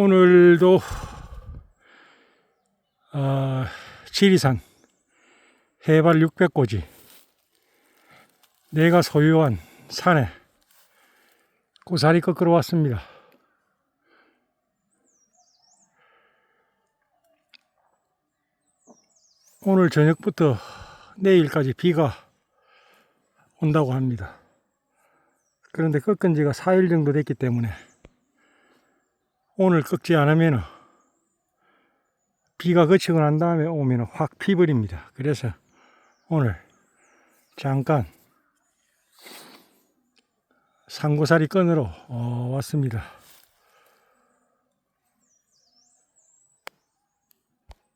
오늘도 아, 지리산 해발 600고지 내가 소유한 산에 고사리 꺾으러 왔습니다. 오늘 저녁부터 내일까지 비가 온다고 합니다. 그런데 꺾은 지가 4일 정도 됐기 때문에 오늘 꺾지 않으면 비가 그치고 난 다음에 오면 확 피버립니다. 그래서 오늘 잠깐 상고사리 끊으러 어, 왔습니다.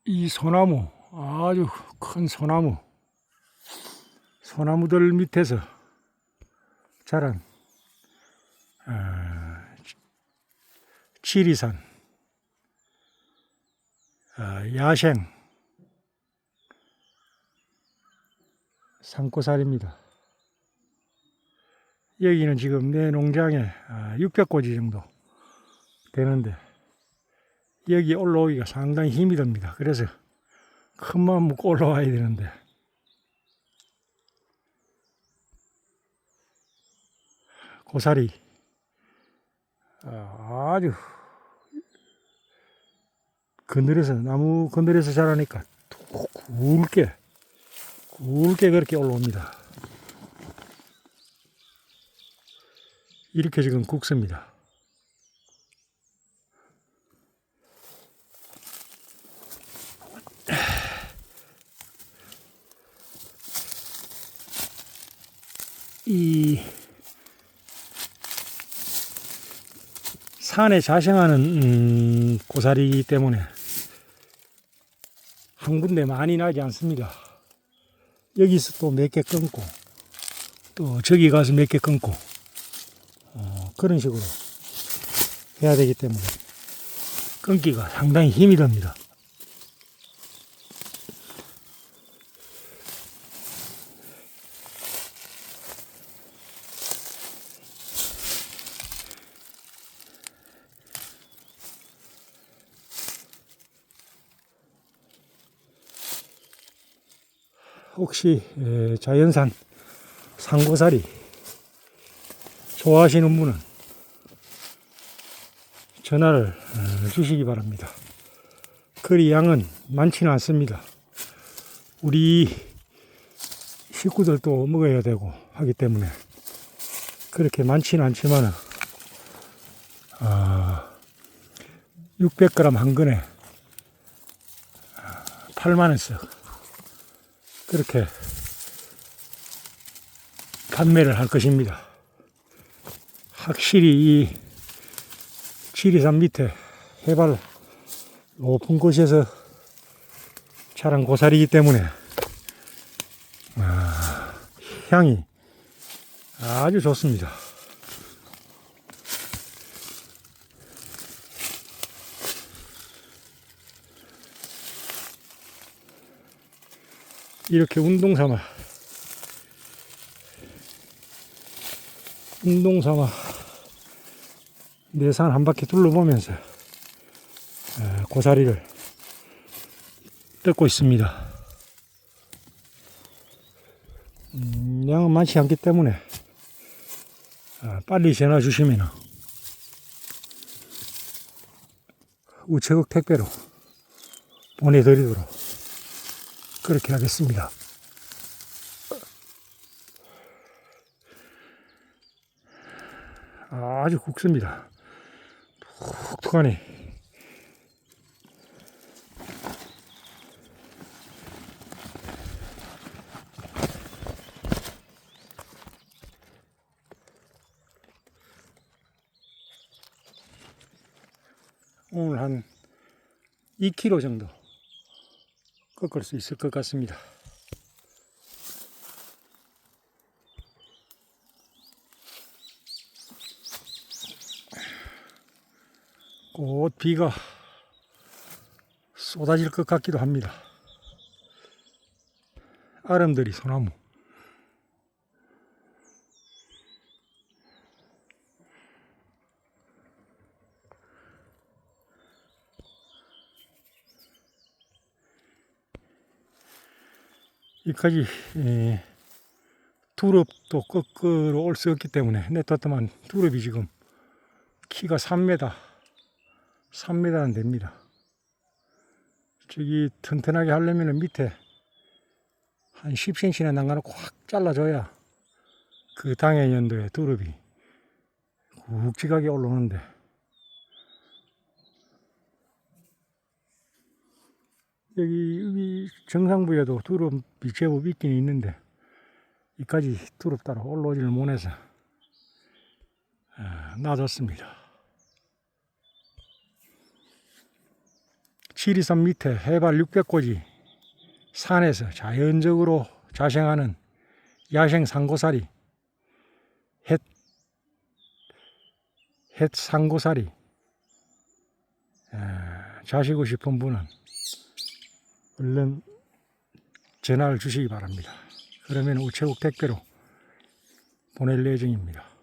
이 소나무 아주 큰 소나무 소나무들 밑에서 자란 어, 지리산 어, 야생 산고사리입니다. 여기는 지금 내 농장에 600고지 정도 되는데 여기 올라오기가 상당히 힘이 듭니다. 그래서 큰 마음 먹고 올라와야 되는데 고사리 아, 아주 그늘에서 나무 그늘에서 자라니까 굵게 굵게 그렇게 올라옵니다. 이렇게 지금 국습니다. 이 산에 자생하는 음, 고사리이기 때문에 한 군데 많이 나지 않습니다. 여기서 또 몇 개 끊고 또 저기 가서 몇 개 끊고 어, 그런 식으로 해야 되기 때문에 끊기가 상당히 힘이 듭니다. 혹시 에, 자연산 상고사리 좋아하시는 분은 전화를 어, 주시기 바랍니다. 그리 양은 많지는 않습니다. 우리 식구들도 먹어야 되고 하기 때문에 그렇게 많지는 않지만 아, 600g 한 근에 8만원씩 그렇게 판매를 할 것입니다. 확실히 이 지리산 밑에 해발 높은 곳에서 자란 고사리이기 때문에 아, 향이 아주 좋습니다. 이렇게 운동 삼아 운동 삼아 내산 한 바퀴 둘러보면서 어, 고사리를 뜯고 있습니다. 음, 양은 많지 않기 때문에 어, 빨리 전화 주시면 우체국 택배로 보내드리도록 그렇게 하겠습니다. 아주 굵습니다. 툭툭하네. 오늘 한 2kg 정도 꺾을 수 있을 것 같습니다. 곧 비가 쏟아질 것 같기도 합니다. 아름드리 소나무. 이까지 에, 두릅도 거꾸로 올 수 없기 때문에 내떴더만 두릅이 지금 키가 3m 3m는 됩니다. 저기 튼튼하게 하려면 밑에 한 10cm나 난간을 꽉 잘라줘야 그 당해 연도에 두릅이 굵직하게 올라오는데 여기, 여기 정상부에도 두릅이 제법 있긴 있는데 이까지 두릅 따라 올라오지를 못해서 아, 놔뒀습니다. 지리산 밑에 해발 600고지 산에서 자연적으로 자생하는 야생 상고사리 햇, 햇 상고사리 아, 자시고 싶은 분은 얼른 전화를 주시기 바랍니다. 그러면 우체국 택배로 보낼 예정입니다.